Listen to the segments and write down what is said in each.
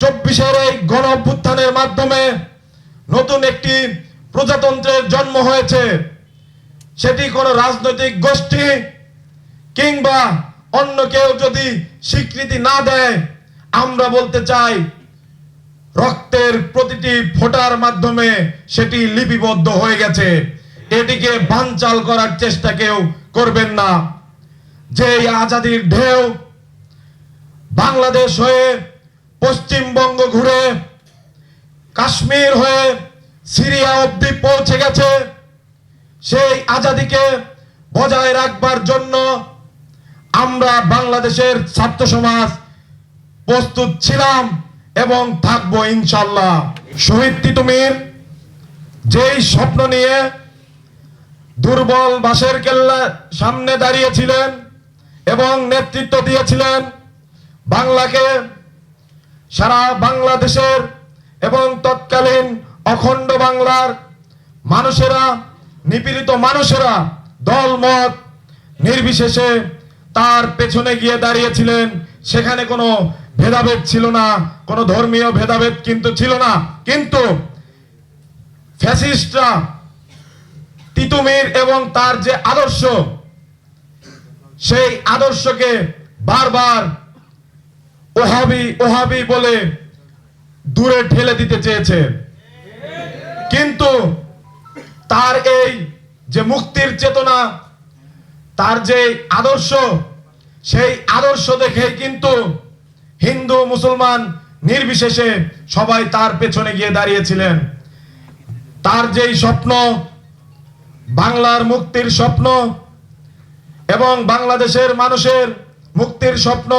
চব্বিশের এই গণ অভ্যুত্থানের মাধ্যমে নতুন একটি প্রজাতন্ত্রের জন্ম হয়েছে। সেটি কোনো রাজনৈতিক গোষ্ঠী কিংবা অন্য কেউ যদি স্বীকৃতি না দেয়, আমরা বলতে চাই রক্তের প্রতিটি ফোটার মাধ্যমে সেটি লিপিবদ্ধ হয়ে গেছে। এটিকে বানচাল করার চেষ্টা কেউ করবেন না। যে আজাদির ঢেউ বাংলাদেশ হয়ে পশ্চিমবঙ্গ ঘুরে, কাশ্মীর হয়ে সিরিয়া অব্দি পৌঁছে গেছে। সেই আজাদিকে বজায় রাখবার জন্য আমরা বাংলাদেশের ছাত্র সমাজ প্রস্তুত ছিলাম এবং থাকব ইনশাল্লাহ শহীদ তিতুমির, যেই স্বপ্ন নিয়ে দুর্বল বাসের কেল্লা সামনে দাঁড়িয়েছিলেন এবং নেতৃত্ব দিয়েছিলেন, বাংলাকে সারা বাংলাদেশের এবং তৎকালীন অখণ্ড বাংলার মানুষেরা, নিপীড়িত মানুষেরা দল মত নির্বিশেষে তার পেছনে গিয়ে দাঁড়িয়েছিলেন। সেখানে কোনো ভেদাভেদ ছিল না, কোনো ধর্মীয় ভেদাভেদ কিন্তু ছিল না। কিন্তু ফ্যাসিস্টরা তিতুমির এবং তার যে আদর্শ, সেই আদর্শকে বারবার ওহাবি ওহাবি বলে দূরে ঠেলে দিতে চেয়েছে। কিন্তু তার এই যে মুক্তির চেতনা, তার যে আদর্শ, সেই আদর্শ দেখে কিন্তু হিন্দু, মুসলমান নির্বিশেষে সবাই তার পেছনে গিয়ে দাঁড়িয়েছিলেন। তার যেই স্বপ্ন, বাংলার মুক্তির স্বপ্ন এবং বাংলাদেশের মানুষের মুক্তির স্বপ্ন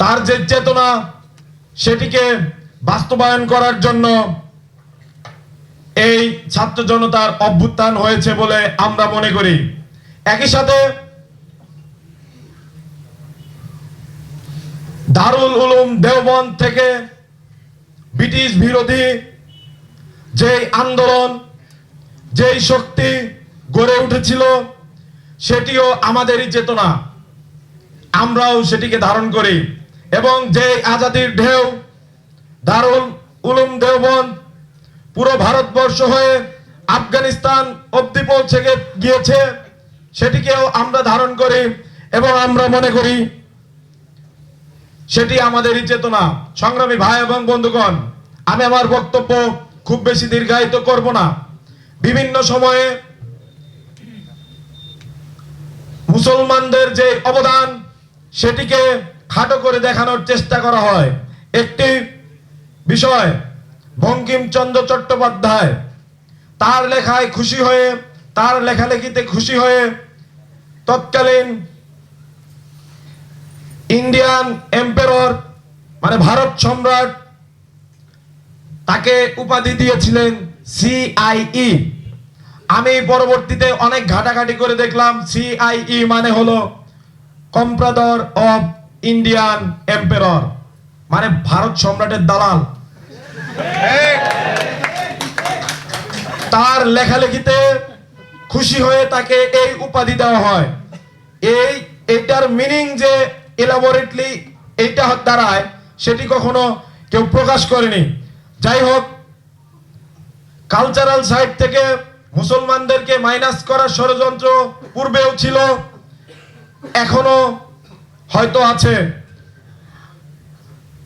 তার যে চেতনা সেটিকে বাস্তবায়ন করার জন্য এই ছাত্র জনতার অভ্যুত্থান হয়েছে বলে আমরা মনে করি। একই সাথে দারুল উলুম দেওবন্দ থেকে ব্রিটিশ বিরোধী যেই আন্দোলন, যেই শক্তি গড়ে উঠেছিল, সেটিও আমাদেরই চেতনা। আমরাও সেটিকে ধারণ করি। এবং যে আজাদির ঢেউ, দারুল উলুম দেওবন্দ পুরো ভারতবর্ষ হয়ে আফগানিস্তান অব্দি পৌঁছে গিয়েছে, সেটিকেও আমরা ধারণ করি এবং আমরা মনে করি সেটি আমাদেরই চেতনা। সংগ্রামী ভাই এবং বন্ধুগণ, আমি আমার বক্তব্য খুব বেশি দীর্ঘায়িত করব না। বিভিন্ন সময়ে মুসলমানদের যে অবদান, সেটিকে খাটো করে দেখানোর চেষ্টা করা হয়। একটি বিষয়, বঙ্কিমচন্দ্র চট্টোপাধ্যায়, তার লেখায় খুশি হয়ে, তার লেখালেখিতে খুশি হয়ে তৎকালীন ইন্ডিয়ান এম্পেরর মানে ভারত সম্রাট, তাকে উপাধি দিয়েছিলেন সিআইই। আমি পরবর্তীতে অনেক ঘাটাঘাটি করে দেখলাম, সিআইই মানে হলো কম্প্রাদর অফ ইন্ডিয়ান এম্পেরর মানে ভারত সম্রাটের দালাল। তার লেখালেখিতে খুশি হয়ে তাকে এই উপাধি দেওয়া হয়। এই এটার মিনিং যে এলাবোরেটলি এইটা দাঁড়ায়, সেটি কখনো কেউ প্রকাশ করেনি। যাই হোক কালচারাল সাইড থেকে মুসলমানদেরকে মাইনাস করার ষড়যন্ত্র পূর্বেও ছিল, এখনও হয়তো আছে।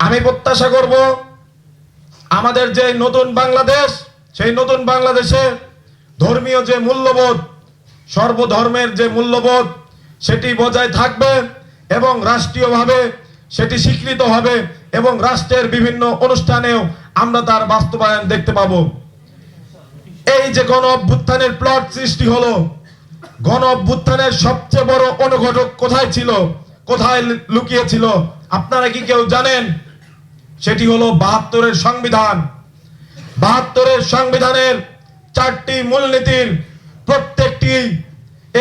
আমি প্রত্যাশা করব আমাদের যে নতুন বাংলাদেশ, সেই নতুন বাংলাদেশে ধর্মীয় যে মূল্যবোধ, সর্বধর্মের যে মূল্যবোধ, সেটি বজায় থাকবে এবং রাষ্ট্রীয়ভাবে সেটি স্বীকৃত হবে এবং রাষ্ট্রের বিভিন্ন অনুষ্ঠানেও আমরা তার বাস্তবায়ন দেখতে পাবো। এই যে গণ অভ্যুত্থানের প্লট সৃষ্টি হলো, গণ অভ্যুত্থানের সবচেয়ে বড় অনুঘটক কোথায় ছিল? কোথায় লুকিয়ে ছিল আপনারা কি কেউ জানেন? সেটি হলো বাহাত্তরের সংবিধান। বাহাত্তরের সংবিধানের চারটি মূলনীতির প্রত্যেকটি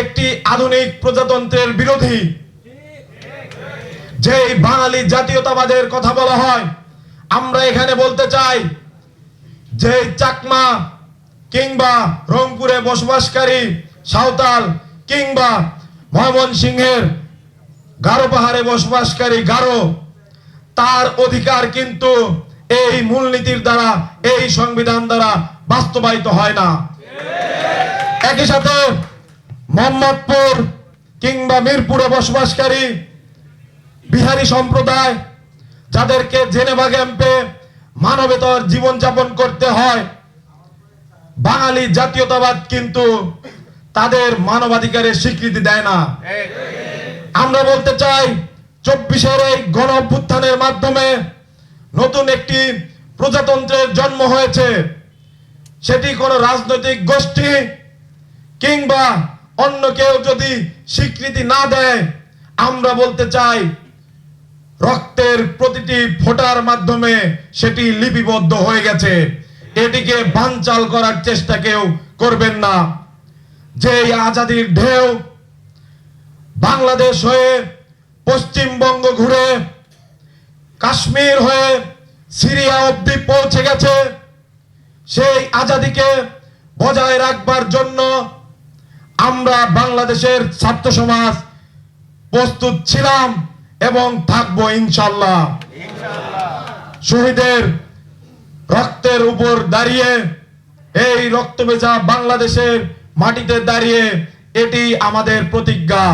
একটি আধুনিক প্রজাতন্ত্রের বিরোধী। যে বাঙালি জাতীয়তাবাদের কথা বলা হয়, আমরা এখানে বলতে চাই যে চাকমা কিংবা রংপুরে বসবাসকারী সাঁওতাল কিংবা ময়মনসিংহের গারো পাহাড়ে বসবাসকারী গারো, তার অধিকার কিন্তু এই মূলনীতির দ্বারা, এই সংবিধান দ্বারা বাস্তবায়িত হয় না। একই সাথে মোহাম্মদপুর কিংবা মিরপুরে বসবাসকারী বিহারি সম্প্রদায়, যাদেরকে জেনেভা ক্যাম্পে মানবেতর জীবনযাপন করতে হয়, বাঙালি জাতীয়তাবাদ কিন্তু তাদের মানবাধিকারের স্বীকৃতি দেয় না। আমরা বলতে চাই, চব্বিশের এই গণ অভ্যুত্থানের মাধ্যমে নতুন একটি প্রজাতন্ত্রের জন্ম হয়েছে। সেটি কোনো রাজনৈতিক গোষ্ঠী কিংবা অন্য কেউ যদি স্বীকৃতি না দেয়, আমরা বলতে চাই, রক্তের প্রতিটি ফোটার মাধ্যমে সেটি লিপিবদ্ধ হয়ে গেছে। এটিকে বানচাল করার চেষ্টা কেউ করবেন না। যে আজাদির ঢেউ বাংলাদেশ হয়ে পশ্চিমবঙ্গ ঘুরে কাশ্মীর হয়ে সিরিয়া অব্দি পৌঁছে গেছে। সেই আজাদিকে বজায় রাখবার জন্য আমরা বাংলাদেশের ছাত্র সমাজ প্রস্তুত ছিলাম এবং থাকব ইনশাল্লাহ শহীদের রক্তের উপর দাঁড়িয়ে এই রক্ত বাংলাদেশের মাটিতে দাঁড়িয়ে এটি আমাদের প্রতিজ্ঞা।